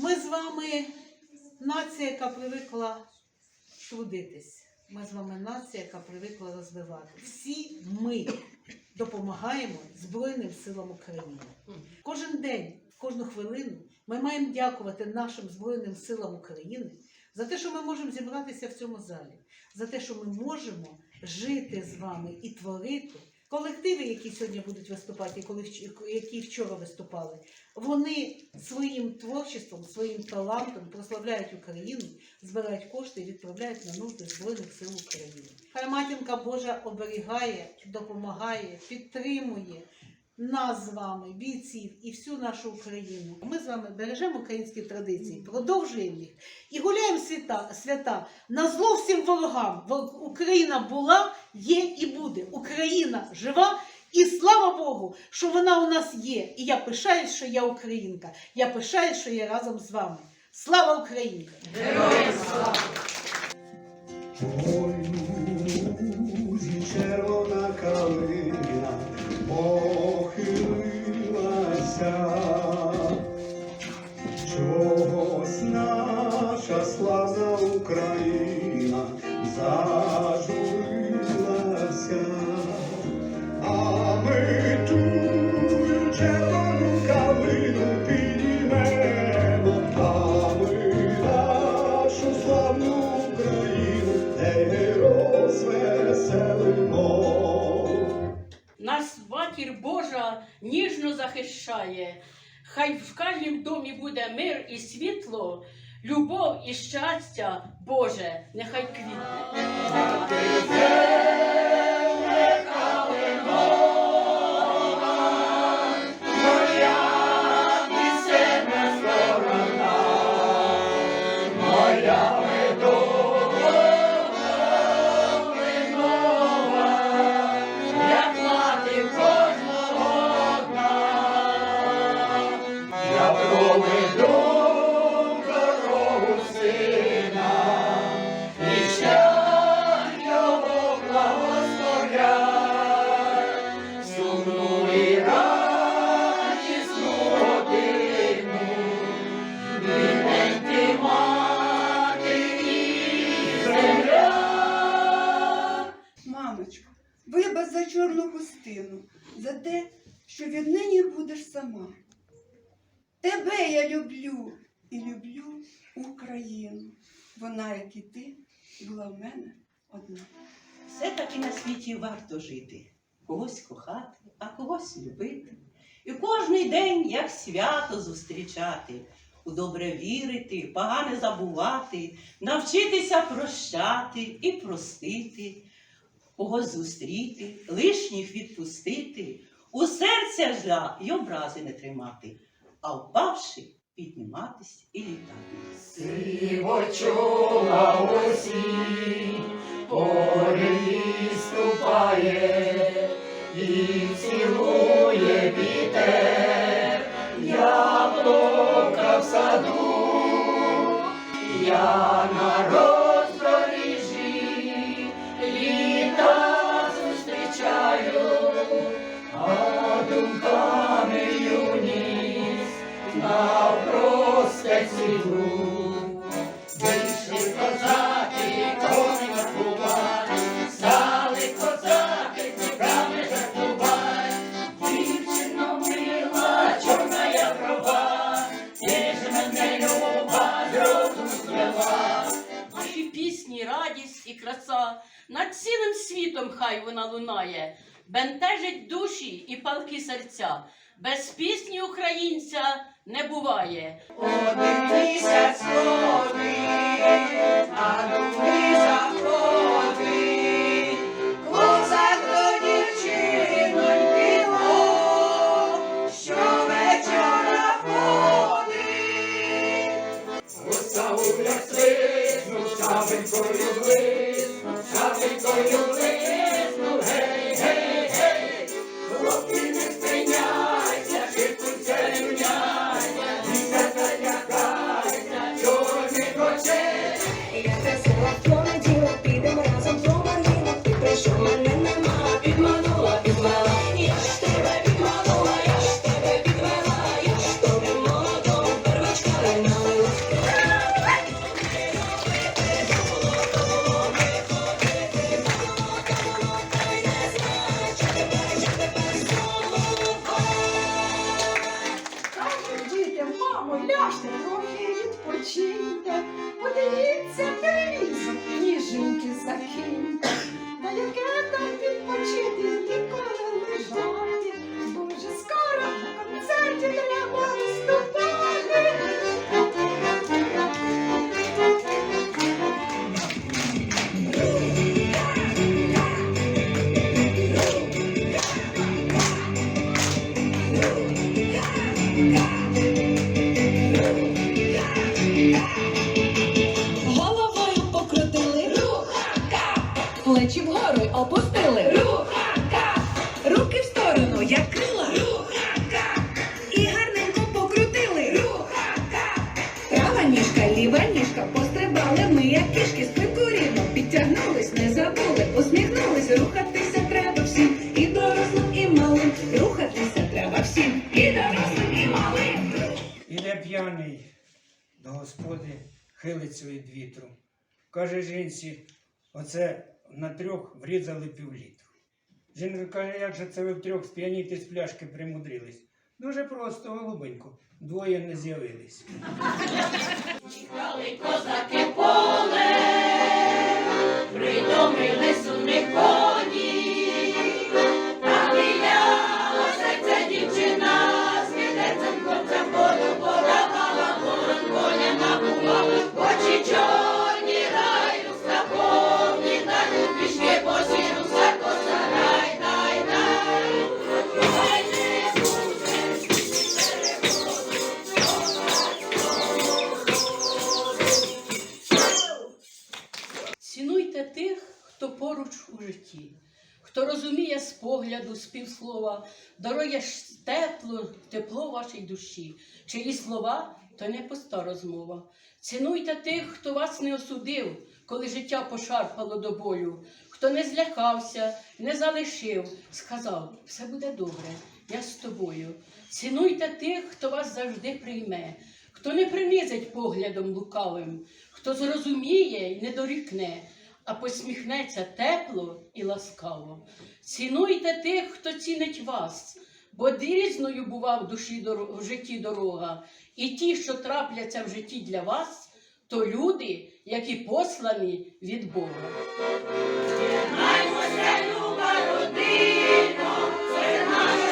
Ми з вами нація, яка привикла трудитись. Ми з вами нація, яка привикла розвивати. Всі ми допомагаємо Збройним силам України. Кожен день, кожну хвилину ми маємо дякувати нашим Збройним силам України за те, що ми можемо зібратися в цьому залі, за те, що ми можемо жити з вами і творити. Колективи, які сьогодні будуть виступати, які вчора виступали, вони своїм творчеством, своїм талантом прославляють Україну, збирають кошти і відправляють на нужди Збройних сил України. Хай матінка Божа оберігає, допомагає, підтримує нас з вами, бійців і всю нашу Україну. Ми з вами бережемо українські традиції, продовжуємо їх і гуляємо свята, свята на зло всім ворогам. Україна була, є і буде. Україна жива. І слава Богу, що вона у нас є. І я пишаюсь, що я українка. Я пишаюсь, що я разом з вами. Слава Україні! Героям слава! Червона калина похилилася, чогось наша славна Україна зажурилася, Нас матір Божа ніжно захищає. Хай в кожнім домі буде мир і світло, любов і щастя Боже, нехай квітне. Мамочко, вибач за чорну хустину, за те, що віднині будеш сама. Тебе я люблю і люблю Україну. Вона, як і ти, була в мене одна. Все-таки на світі варто жити, когось кохати, а когось любити. І кожний день, як свято зустрічати, у добре вірити, погане забувати, навчитися прощати і простити, когось зустріти, лишніх відпустити, у серця жа й образи не тримати, а впавши, підніматись і літати. Сивочола осінь переступає і цілує вітер, яблука в саду, я на думками юність навпростець іду. Вийшли козаки, коні маркувати, стали козаки, цікаві жартувати. Дівчино мила, чорна я трава, ти ж мене люба, другу звела. Наші пісні, радість і краса над цілим світом хай вона лунає, бентежить душі і палки серця. Без пісні українця не буває. Один місяць а другий заходить. Ляжте трохи відпочиньте, подивіться телевізор, ніженьки закиньте. Та яке там відпочити, ніколи лежати. Дуже скоро на концерті треба виступати. П'яний до господи, хилиться від вітру. Каже жінці, оце на трьох врізали півлітру. Жінка каже, як же це ви втрьох сп'яніти з пляшки примудрились? Дуже просто, голубенько, двоє не з'явились. Чекали козаки поруч у житті, хто розуміє з погляду, з півслова, дарує тепло, тепло вашій душі, чиї слова то не пуста розмова. Цінуйте тих, хто вас не осудив, коли життя пошарпало до болю, хто не злякався, не залишив, сказав, все буде добре, я з тобою. Цінуйте тих, хто вас завжди прийме, хто не принизить поглядом лукавим, хто зрозуміє й не дорікне, а посміхнеться тепло і ласкаво. Цінуйте тих, хто цінить вас, бо різною бува в душі в житті дорога, і ті, що трапляться в житті для вас, то люди, які послані від Бога. Єднаймося, люба родино, це наша